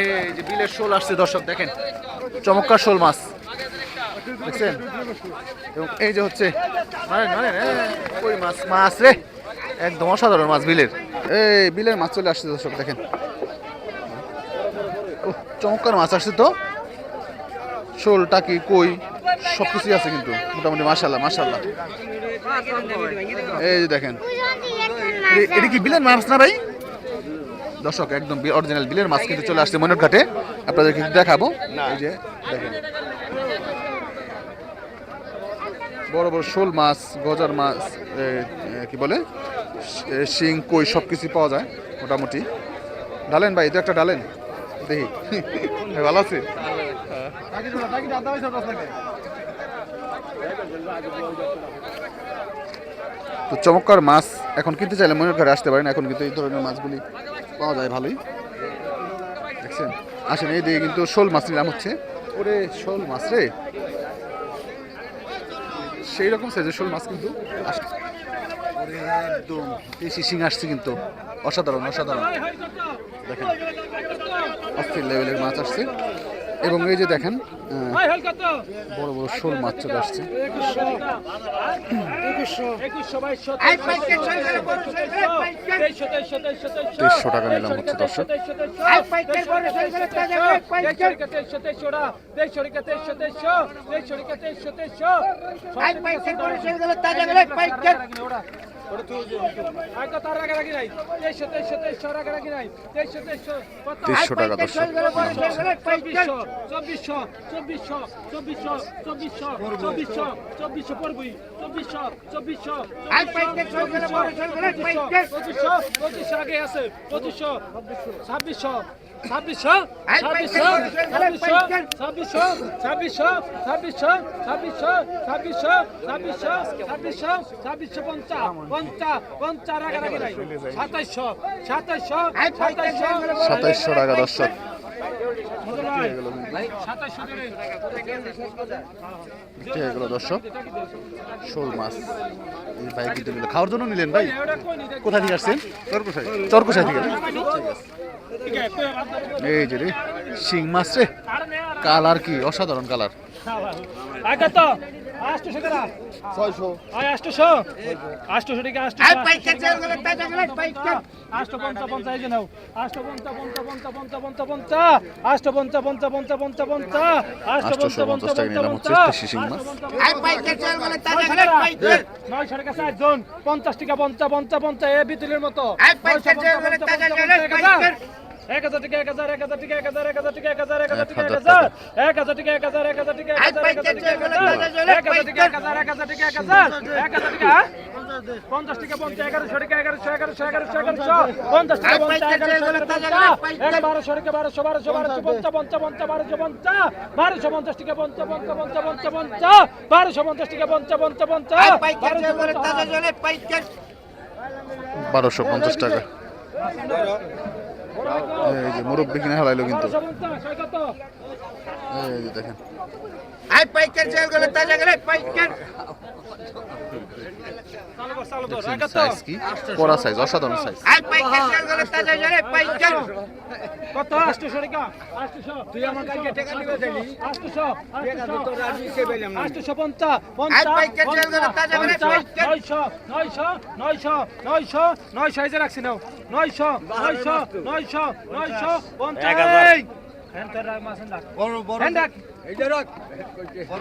এই যে বিলের শোল আসছে দর্শক দেখেন। চমৎকার শোল মাছ। দেখছেন? এবং এই যে হচ্ছে কই মাছ মাছ রে। একদম অসাধারণ মাছ বিলের। এই বিলের মাছ চলে আসছে দর্শক দেখেন। ওহ, চমৎকার মাছ আসছে তো। শোল টাকি কই? সব কিছুই আছে কিন্তু মোটামুটি মাসাল্লাহ মাসাল্লাহ এই যে দেখেন। এটা কি বিলের মাছ না ভাই? দর্শক, একদম অরিজিনাল বিলের মাছ কিন্তু চলে আসছে মনের ঘাটে আপনাদেরকে দেখাবো। এই যে, দেখেন। বড় বড় শোল মাছ, গজার মাছ কি বলে? শিং, কই সব কিছু পাওয়া যায়, মোটামুটি। ডালেন ভাই এটা একটা ডালেন। দেখি। ভালো আছে? তো চমৎকার মাছ, এখন কিনতে চাইলে মনের ঘরে আসতে পারেন। এখন কিন্তু এই ধরনের মাছগুলি পাওয়া যায় ভালোই। দেখছেন? আসেন, এই দিকে কিন্তু শোল মাছ নিলাম হচ্ছে। ওরে শোল মাছ রে। সেই রকম সাইজের শোল মাছ কিন্তু একদম দেশি শিং আসছে কিন্তু। অসাধারণ অসাধারণ। দেখেন, অস্থির লেভেলের মাছ আসছে। এবং এই যে দেখেন বড় বড় শোল মাছ চলে আসছে। তেইশশো টাকা নিলাম হচ্ছে দর্শক। তেইশশো টাকা দর্শক। চব্বিশশো চব্বিশশো চব্বিশশো চব্বিশশো চব্বিশশো চব্বিশশো পড়বই চব্বিশশো চব্বিশশো পঁচিশশো পঁচিশশো আগে আছে পঁচিশশো ছাব্বিশশো ছাব্বিশশো ছাব্বিশশো ছাব্বিশশো ছাব্বিশশো ছাব্বিশশো ছাব্বিশশো ছাব্বিশশো ছাব্বিশশো ছাব্বিশশো ছাব্বিশশো পঞ্চা পঞ্চা পঞ্চা রাগারাগি নাই সাতাইশশো সাতাইশশো সাতাইশশো সাতাইশশো টাকা দশ শোল মাছ ভাই খাওয়ার জন্য নিলেন ভাই? কোথা থেকে আসছেন? চরকোসাই চরকোসাই থেকে। এই যে রে, শিং মাছ রে। কালার কি? অসাধারণ কালার। পঞ্চাশ টাকা পঞ্চা পঞ্চা পঞ্চা এ বিতুলের মতো এক হাজার টাকা এক হাজার এক হাজার টাকা এক হাজার এক হাজার টাকা এক হাজার এক হাজার টাকা এক হাজার এক হাজার টাকা এক হাজার এক হাজার টাকা এক হাজার এক হাজার টাকা এক হাজার এক হাজার টাকা পঞ্চাশ টাকা পঞ্চাশ এগারোশো টাকা এগারোশো এগারোশো এগারোশো এগারোশো পঞ্চাশ টাকা পঞ্চাশ এগারোশো বারোশো টাকা বারোশো বারোশো বারোশো পঞ্চা পঞ্চা পঞ্চা বারোশো পঞ্চা বারোশো পঞ্চাশ টাকা পঞ্চা পঞ্চা পঞ্চা পঞ্চা পঞ্চা বারোশো পঞ্চাশ টাকা পঞ্চা পঞ্চা পঞ্চা বারোশো পঞ্চাশ টাকা এই যে মুরব্বী কিনে হারাইলো কিন্তু। দেখেন। আই পাইকার জেল গেলে তাই গেলে। পাইকার পাইকার। রাখছি নাও। 900 900 900 900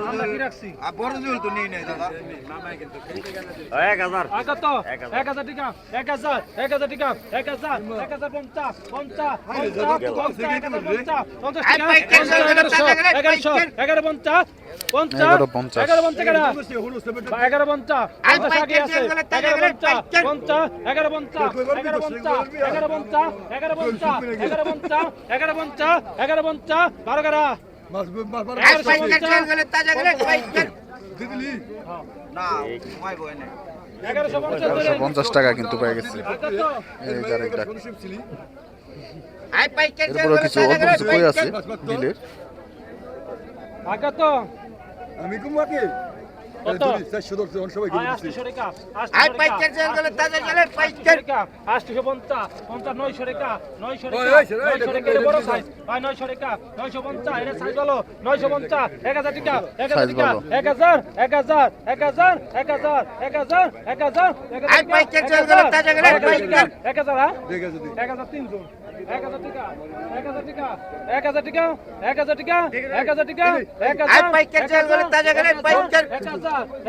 আমরা কি রাখছি এক হাজার টাকা এক হাজার এক হাজার টাকা এক হাজার এক হাজার পঞ্চাশ পঞ্চাশ এক হাজার এগারোশো এগারোশো এগারো পঞ্চাশ পঞ্চাশ এগারো পঞ্চাশ। এগারো পঞ্চাশ এগারো পঞ্চাশ এগারো পঞ্চাশ এগারো পঞ্চাশ এগারো পঞ্চাশ এগারো পঞ্চাশ এগারো পঞ্চাশ এগারো পঞ্চাশ বারো এগারোশো পঞ্চাশ টাকা কিন্তু পেয়ে গেছে। এরপরে কিছু অল্প কিছু কই আছে? বিলের আমি কুমাকে এক হাজার টাকা এক হাজার সাইজ টাকা বলো। এক হাজার এক হাজার এক হাজার এক হাজার এক হাজার এক হাজার এক হাজার আই পাইকার জেল গেলে তাজা গেলে পাইকার এক হাজার হ্যাঁ ঠিক আছে দিদি। এক হাজার তিনশো এক হাজার টাকা এক হাজার টাকা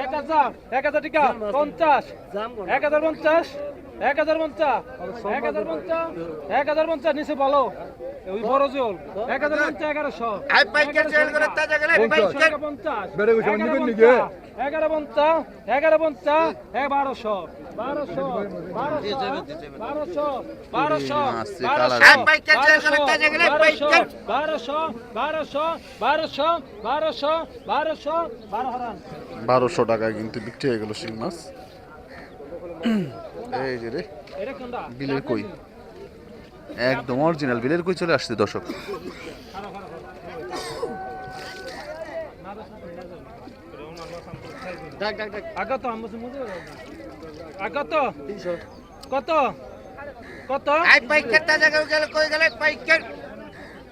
এক হাজার এক হাজার টাকা পঞ্চাশ এক হাজার পঞ্চাশ। এক হাজার পঞ্চাশ এক হাজার পঞ্চাশ এক হাজার পঞ্চাশ নিচে বলো ওই বড় জল এক হাজার পঞ্চাশ এগারোশো। পঞ্চাশ? এগারো পঞ্চাশ এগারো পঞ্চাশ এ বারোশো বারোশো বারোশো বারোশো বারোশো বারোশো বারোশো বারোশো বারোশো বারোশো বারোশো বারো হারান বারোশো টাকায় কিন্তু বিক্রি হয়ে গেল শিং মাছ। এই যে রে বিলের কই? একদম অরিজিনাল বিলের কই চলে আসছে দর্শক। আগত আগত? কত? কত? আই পাইকার তাজা গেলে কই গেলে? পাইকার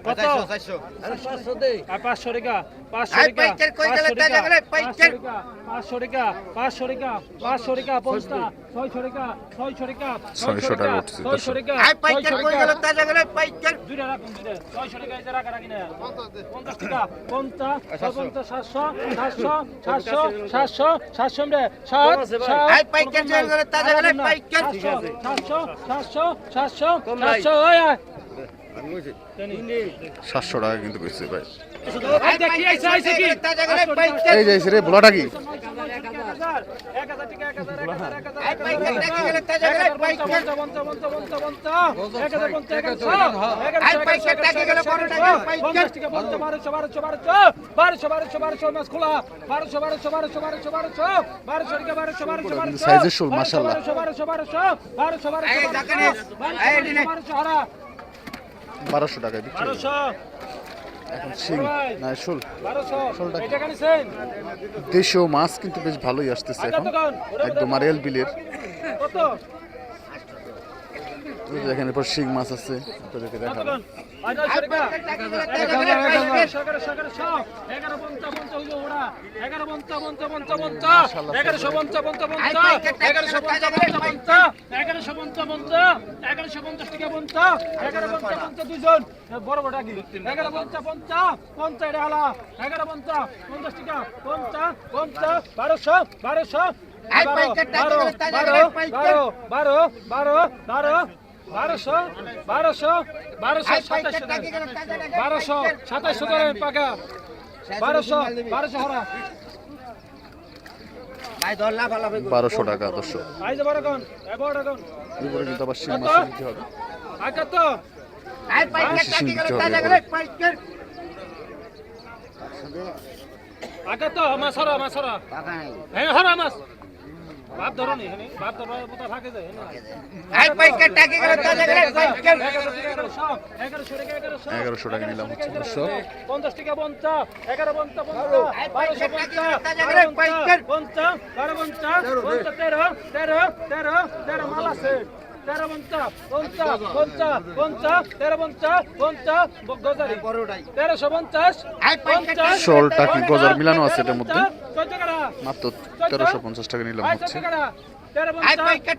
কত আর পাঁচশো টাকা পাঁচশো আই টাকা পাইকার কই গেলে পাঁচশো তাজা টাকা গেলে পাইকার পাঁচশো টাকা পাঁচশো টাকা পাঁচশো টাকা পঞ্চাশ ছয়শো টাকা ছয়শো টাকা ছয়শো টাকা উঠছে, ছয়শো টাকা আই পাইকার কই টাকা গেলে তাজা গেলে পাইকার দুইটা রাখুন দুইটা। ছয়শো টাকা এটা রাখা রাখি না। পঞ্চাশ টাকা পঞ্চাশ পঞ্চাশ সাতশো সাতশো সাতশো সাতশো সাতশো রে সাত সাত আই পাইকার জেল গেলে তাজা গেলে পাইকার সাতশো সাতশো সাতশো সাতশো ওই আয়। সাতশো টাকা কিন্তু পেয়েছে ভাই এই দেখি, যে, রে বোলাটা কি সাইজের শোল। বারোশো, টাকায় বিক্রি এখন শিং না শোল। শোলটা? দেশীয় মাছ কিন্তু বেশ ভালোই আসতেছে এখন। একদম আর এল বিলের। যে দেখেন শিং মাছ আছে আপনাদেরকে দেখাবো। বড় বড় কি? এগারো পঞ্চা, পঞ্চা। পঞ্চা এটা হালা। এগারো পঞ্চা, পঞ্চাশ টাকা। পঞ্চা, পঞ্চা, বারোশো, বারোশো। বারো, বারো। বারো, বারো, বারো, বারো, বারোশো বারোশো বারোশো সাতাশশো বারোশো। সাতাশশো ধরেন পাকা। বারোশো বারোশো হারা। ভাই ধরলা ভালো হবে। বারোশো টাকা কোন? এরপরে কিন্তু আবার শিং মাছ নিতে হবে। আকা তো আই পাইকার টাকা গেলে তাজা গেলে পাইকার। আকা তো মাছ হরা মাছ হরা। হ্যাঁ হরা মাছ। এগারোশো টাকা নিলাম হচ্ছে দর্শক পঞ্চাশ টাকা পঞ্চাশ এগারো পঞ্চাশ পঞ্চাশ বারোশো পঞ্চাশ পঞ্চাশ বারো পঞ্চাশ পঞ্চাশ তেরো তেরো তেরো তেরো মাল আছে তেরো পঞ্চাশ পঞ্চাশ পঞ্চাশ পঞ্চাশ তেরো পঞ্চাশ পঞ্চাশ গজারি। তেরোশো পঞ্চাশ পঞ্চাশ পাইকার শোলটা কি গজার মিলানো আছে এটার মধ্যে? মাত্র তেরোশো পঞ্চাশ টাকা নিলাম হচ্ছে। তেরো পাইকার।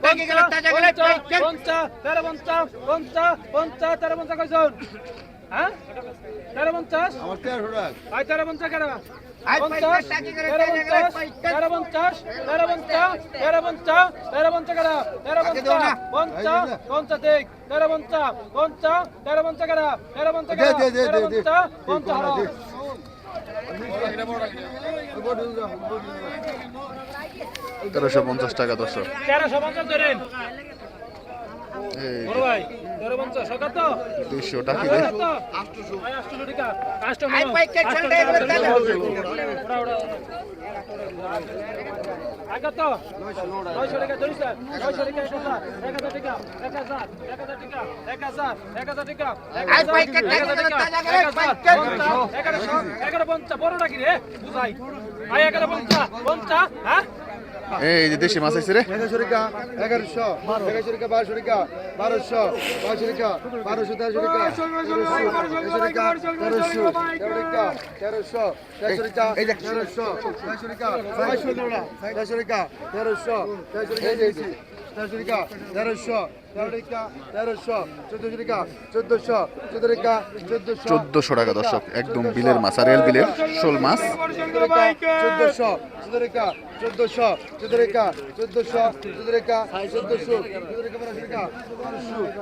পঞ্চাশ তেরো পঞ্চাশ পঞ্চাশ পঞ্চাশ তেরো পঞ্চাশ হ্যাঁ? তেরো পঞ্চাশ? আমার তেরোশো টাকা। আই তেরো পঞ্চাশ কেন পঞ্চাশ। তেরো পঞ্চাশ। তেরো পঞ্চাশ তেরো পঞ্চাশ তেরো পঞ্চাশ তেরো পঞ্চাশ কেন তেরো পঞ্চাশ পঞ্চাশ পঞ্চাশ দেখ। তেরো পঞ্চাশ পঞ্চাশ তেরো পঞ্চাশ কেন তেরো পঞ্চাশ কেন। পঞ্চাশ পঞ্চাশ। তেরোশো পঞ্চাশ টাকা দর্শক। তেরোশো পঞ্চাশ ধরেন। দুশো টাকি এগারো পঞ্চাশ বড় নাকি রে? বুঝাই। এগারো পঞ্চাশ পঞ্চাশ হ্যাঁ? এই যে দেশি মাছ আছে রে। এগারোশো। বারোশো বারোশো তেরোশো তেরোশো তেরোশো তেরোশো চোদ্দশো টাকা দর্শক একদম বিলের মাছ আর রেল বিলের শোল মাছ। চোদ্দশো চোদ্দরেখা চোদ্দশো চোদ্দরেখা চোদ্দশো চোদ্দরেখা চোদ্দশো চোদ্দরেখা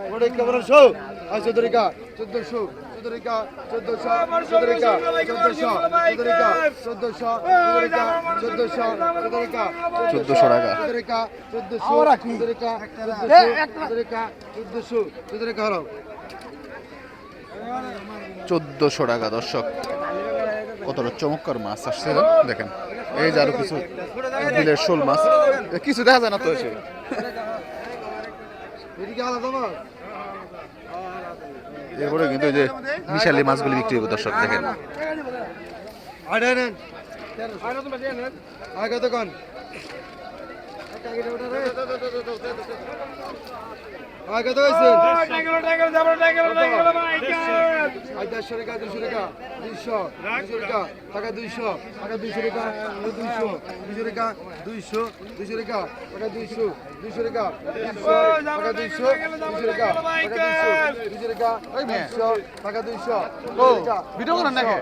চোদ্দশো চোদ্দরেখা চোদ্দশো চোদ্দ চোদ্দশো চোদ্দ চোদ্দশো চোদ্দ চোদ্দশো চোদ্দ চোদ্দশো টাকা। চোদ্দশো চোদ্দশো হারাও চোদ্দশো দর্শক। কতটা চমৎকার মাছ আসছে না? দেখেন। এই যে আরও কিছু বিলের শোল মাছ। কিছু দেখা যায় না তো এসে। আলাদা মাছ। এরপরে কিন্তু যে মিশালি মাছগুলি বিক্রি হবে দর্শক দেখেন। আগে তখন আগে তো হয়েছেন দেড়শো টাকা দুশো টাকা দুইশো দুশো টাকা টাকা দুইশো টাকা দুইশো টাকা দুইশো দুশো টাকা দুইশো দুশো টাকা টাকা দুইশো দুশো টাকা দুইশো টাকা দুইশো দুশো টাকা দুশো টাকা দুইশো টাকা দুইশো ও, ভিডিও করেন নাকি?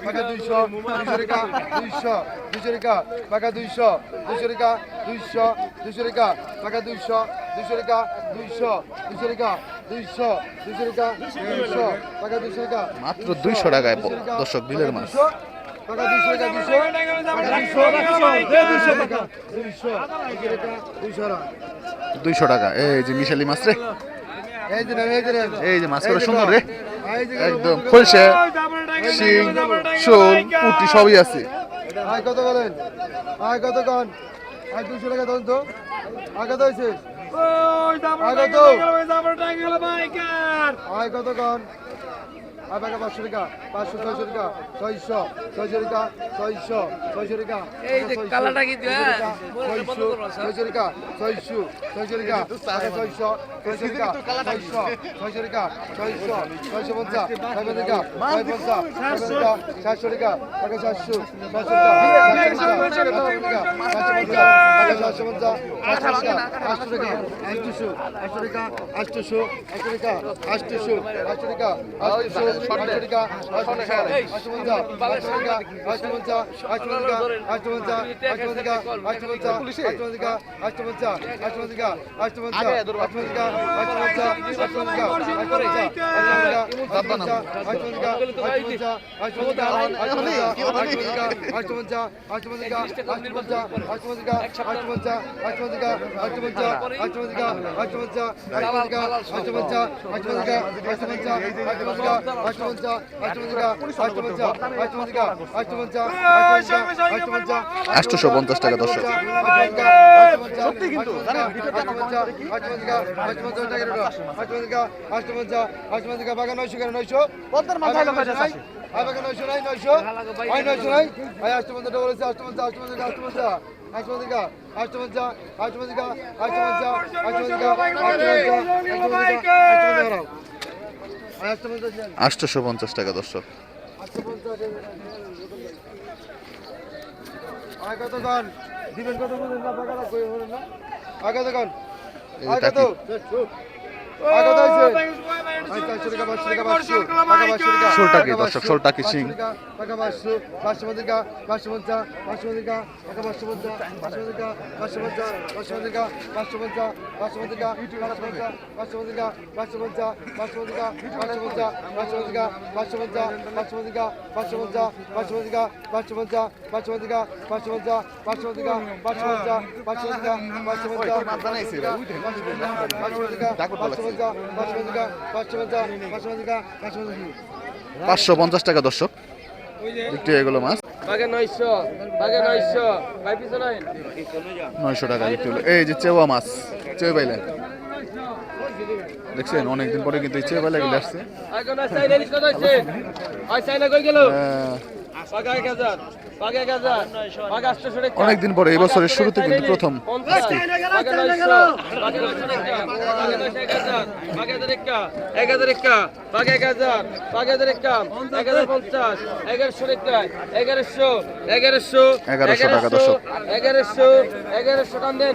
টাকা দুইশো দুশো টাকা দুইশো দুশো টাকা টাকা দুইশো দুশো টাকা দুইশো দুশো টাকা টাকা দুইশো দুশো টাকা দুইশো দুশো টাকা দুইশো দুশো টাকা দুইশো টাকা দুইশো টাকা মাত্র দুইশো টাকায় দর্শক বিলের মাছ। দুইশো টাকা দুইশো টাকা দুইশো দুইশো দুইশো টাকা দুইশো টাকা দুইশো টাকা দুইশো টাকা। এই যে মিশালি মাছ রে। এই যে মাছ করে সুন্দর রে। একদম খলসে শিং শোল পুটি সবই আছে। আয় কত বলেন আয় কত কন? আয় দুশো টাকা দেন তো। আয় কত হয়েছে? ওই দামটা গেল ভাই দামটা গেল ভাই কার আয় কত কোন আয় টাকা পাঁচশো টাকা পাঁচশো ছয়শো টাকা ছয়শো ছয়শো টাকা ছয়শো ছয়শো টাকা এই যে কালাটা কি দিবা? ছয়শো ছয়শো টাকা ছয়শো ছয়শো টাকা ছয়শো ছয়শো টাকা ছয়শো ছয়শো টাকা ছয়শো ছয়শো পঞ্চাশ ছয় টাকা ছয় পঞ্চাশ ছয় টাকা সাতশো টাকা টাকা সাতশো সাতশো টাকা সাতশো পঞ্চাশ সাতশো টাকা আটশো টাকা আটশো টাকা আটশো আটশো টাকা আটশো আটশো টাকা আটশো আটশো টাকা আটশো টাকা আটশো টাকা আটশো টাকা টাকা আটশো পঞ্চাশ টাকা দর্শক সত্যি কিন্তু বাগান নয়শো কেন নয়শো পদ্মার মাথায় নয়শো নাই নয়শো নয়শো নাই আষ্টমন্ত্রটা বলেছে আষ্টমন্ত্র আষ্টমন্ত্র আষ্টমন্ত্র আষ্টমন্ত্রিকা আষ্টমন্ত্রিকা আষ্টমন্ত্রিকা আষ্টমন্ত্রিকা আষ্টমন্ত্রিকা আষ্টমন্ত্রিকা আষ্টমন্ত্রিকা আটশোশো পঞ্চাশ টাকা দর্শক। দিবেন কত তো না ষোলটাকে দর্শক ষোলটা কি সিং ডাকুর পাঁচশো পঞ্চাশ টাকা দর্শক। বিক্রি হয়ে মাছ। নয়শো টাকা এই যে চেওয়া মাছ চেয়ে পাইলে। দেখছেন অনেকদিন পরে কিন্তু চেয়ে পাইলে আসছে। অনেকদিন পরে এই বছরের শুরুতে কিন্তু প্রথম। এগারোশো এগারোশো এগারোশো এগারোশো টাকা দর্শক। এগারোশো এগারোশো টান দেন।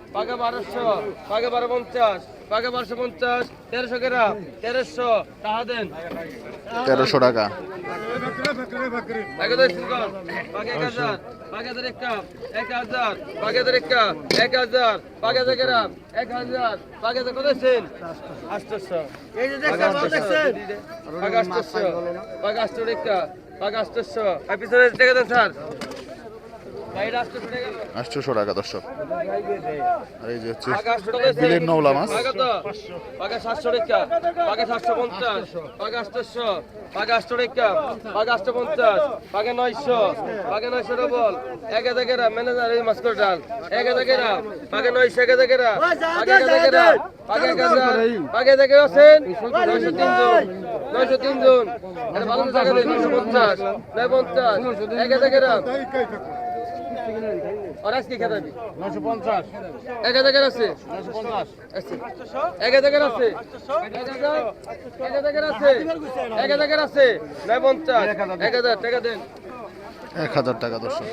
বাঘে বারোশো বাঘে বারো পঞ্চাশ বাঘে বারোশো পঞ্চাশ তেরোশো গ্রাম তেরোশো টাকা দেন। তেরোশো টাকা। বাঘে দশ কর এক হাজার হাজার এক কাপ এক হাজার বাঘে হাজার এক কাপ এক হাজার বাঘে হাজার এক কত আছেন আটশোশো বাঘে আটশো। টাকা বাঘে আটশোশো আর পিছনে টাকা দেন স্যার। আটশোশো টাকা দর্শক। আর এই যে হচ্ছে বিলের নৌলা মাছ। বাঘে সাতশো টাকা বাঘে সাতশো পঞ্চাশ বাঘে আটশো টাকা বাঘে আটশো পঞ্চাশ বাঘে নয়শো বাঘে নয়শো ডবল এক হাজার গেরা ম্যানেজার এই মাছ করে ডাল। এক হাজার গেরা বাঘে নয়শো এক হাজার গেরা বাঘে এক হাজার গেরা বাঘে এক হাজার বাঘে এক হাজার আছেন? নয়শো তিনজন নয়শো তিনজন ভালো করে নয়শো পঞ্চাশ নয় পঞ্চাশ এক হাজার গেরা আর আজকে খেতে দিবি এক হাজার আছে আছে। এক হাজার আছে এক হাজার আছে এক হাজার আছে নয় পঞ্চাশ এক হাজার টাকা দেন এক হাজার টাকা দর্শক।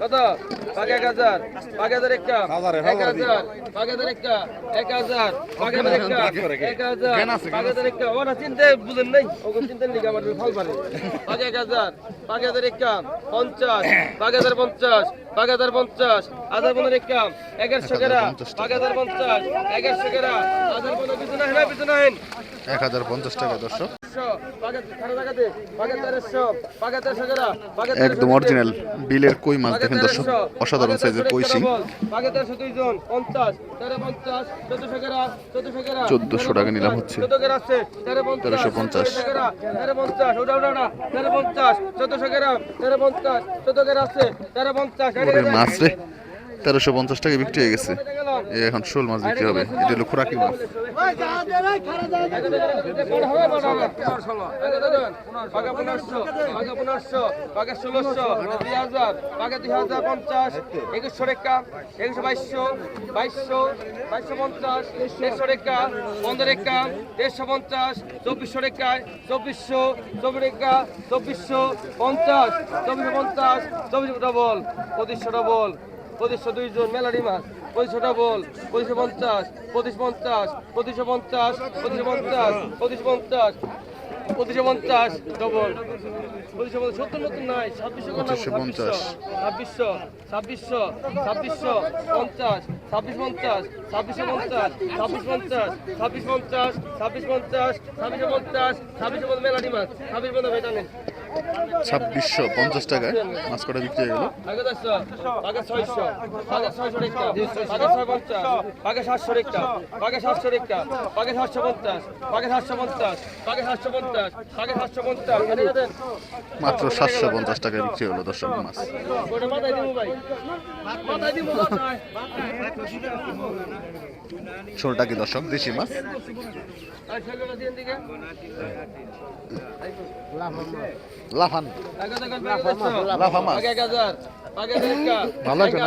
কত? পাক এক হাজার। হাজার একটা। এক হাজার। হাজার একটা। এক হাজার। পাক হাজার একটা। এক হাজার। হাজার একটা। ওরা চিনতে বুঝেন নাই? ওগুলো চিনতে নেই আমার ফল পারে পাক এক হাজার। পাক হাজার একটা। পঞ্চাশ। পাক হাজার পঞ্চাশ। হাজার পঞ্চাশ হাজার পনেরো একটা এগারোশো কেরা পাক হাজার পঞ্চাশ এগারোশো কেরা হাজার পনেরো পিছনে হেন পিছনে হেন এক হাজার পঞ্চাশ টাকা দর্শক। একদম অরিজিনাল বিলের কই মাছ দেখেন দর্শক অসাধারণ সাইজের কই শিং চোদ্দশো টাকা নিলাম হচ্ছে। তেরোশো পঞ্চাশ মাছ রে। তেরোশো পঞ্চাশ টাকা বিক্রি হয়ে গেছে। এখন শোল মাছ বিক্রি হবে এটা হলো খোরাকি মাছ একুশশো রেখা একুশশো বাইশশো বাইশশো বাইশশো পঞ্চাশ দেড়শো রেখা পনেরো রেখা দেড়শো পঞ্চাশ চব্বিশশো রেখায় চব্বিশশো চব্বিশ রেখা চব্বিশশো পঞ্চাশ চব্বিশশো পঞ্চাশ চব্বিশশো ডবল পঁচিশশো ডবল পঁচিশশো দুইজন মেলারি মাছ পঁচিশশো ডবল পঁচিশশো পঞ্চাশ পঁচিশ পঞ্চাশ পঁচিশশো পঞ্চাশ পঁচিশশো পঞ্চাশ পঁচিশ পঞ্চাশ পঁচিশশো পঞ্চাশ ডবল পঁচিশশো পঞ্চাশ সত্তর নতুন নাই ছাব্বিশশো। ছাব্বিশশো ছাব্বিশশো ছাব্বিশশো পঞ্চাশ ছাব্বিশ পঞ্চাশ ছাব্বিশশো পঞ্চাশ ছাব্বিশ পঞ্চাশ ছাব্বিশ পঞ্চাশ ছাব্বিশ পঞ্চাশ ছাব্বিশশো পঞ্চাশ ছাব্বিশশো পঞ্চাশ মেলাটি মাছ ছাব্বিশ পঞ্চাশ এটা নেন ছাব্বিশশো পঞ্চাশ টাকায় মাছ কটা বিক্রি হয়ে গেল। মাত্র সাতশো পঞ্চাশ টাকায় বিক্রি হলো দর্শক মাছ। শোলটা কি দর্শক দেশি মাছ? দিকে লাফান লাফা এক হাজার ভালো একটা।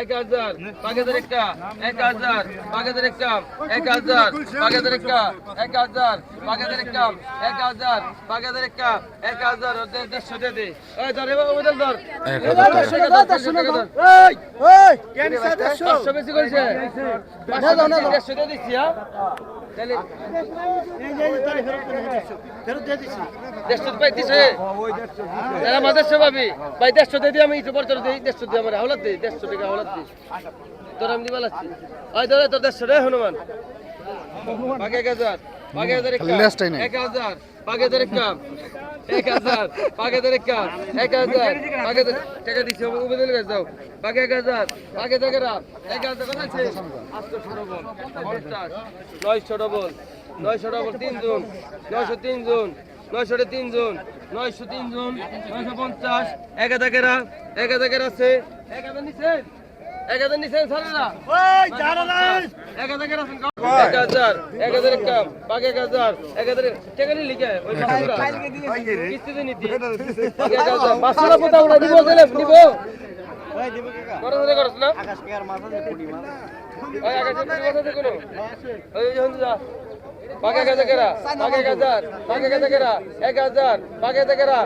এক হাজার আগে দেখা এক হাজার আগে দেখা এক হাজার আগে দেখা এক হাজার আগে দেখা এক হাজার ওদের দেড়শো দিয়ে দিচ্ছি হ্যাঁ দেড়শো। পাইতিছে। তাহলে আমার দেড়শো পাবি। ভাই দেড়শো দিয়ে আমি একটু পর তোর দিই দেড়শো দিয়ে আমার হাওলাত দিই দেড়শো টাকা হাওলাত দিই। তোর আমি দিবা লাগছি ওই ধরে তোর দেড়শো রে হনুমান। এক হাজার বাকি হাজার এক হাজার বাকি হাজার এক কাম এক হাজার হাজার এক কাম এক হাজার হাজার টাকা দিচ্ছি এক হাজার টাকা এক হাজার কত আছে আটশো ডবল পঞ্চাশ। নয়শো ডবল নয়শো ডবল তিন জন। নয়শো তিন জন নয়শো তিন জন নয়শো তিন জন নয়শো পঞ্চাশ। এক হাজার এক হাজার আছে এক হাজার এক হাজার নিচ্ছেন সারেরা এক হাজার কেরা আছেন? এক হাজার এক হাজার কাম বাকি এক হাজার এক হাজার টাকা লিখে ওই কিস্তিতে নিতি। এক হাজার মাসুরা পোতা ওরা দিব দিলে নিব কত করছ না? ওই আকাশের মাথা দেখো না ওই যে যা। বাকি এক হাজার কেরা? বাকি এক হাজার। বাকি এক হাজার কেরা? এক হাজার। বাকি এক হাজার কেরা?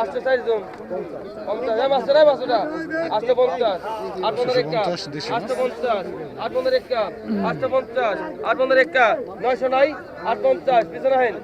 আটশো চাই জন। পঞ্চাশ। হ্যাঁ মাসুরা মাসুরা আটশো পঞ্চাশ। আট পনেরো একটা। আটশো পঞ্চাশ। আট পনেরো একটা। আটশো পঞ্চাশ। আট পনেরো একটা। নয়শো নাই? আট পঞ্চাশ। পিছনে হেন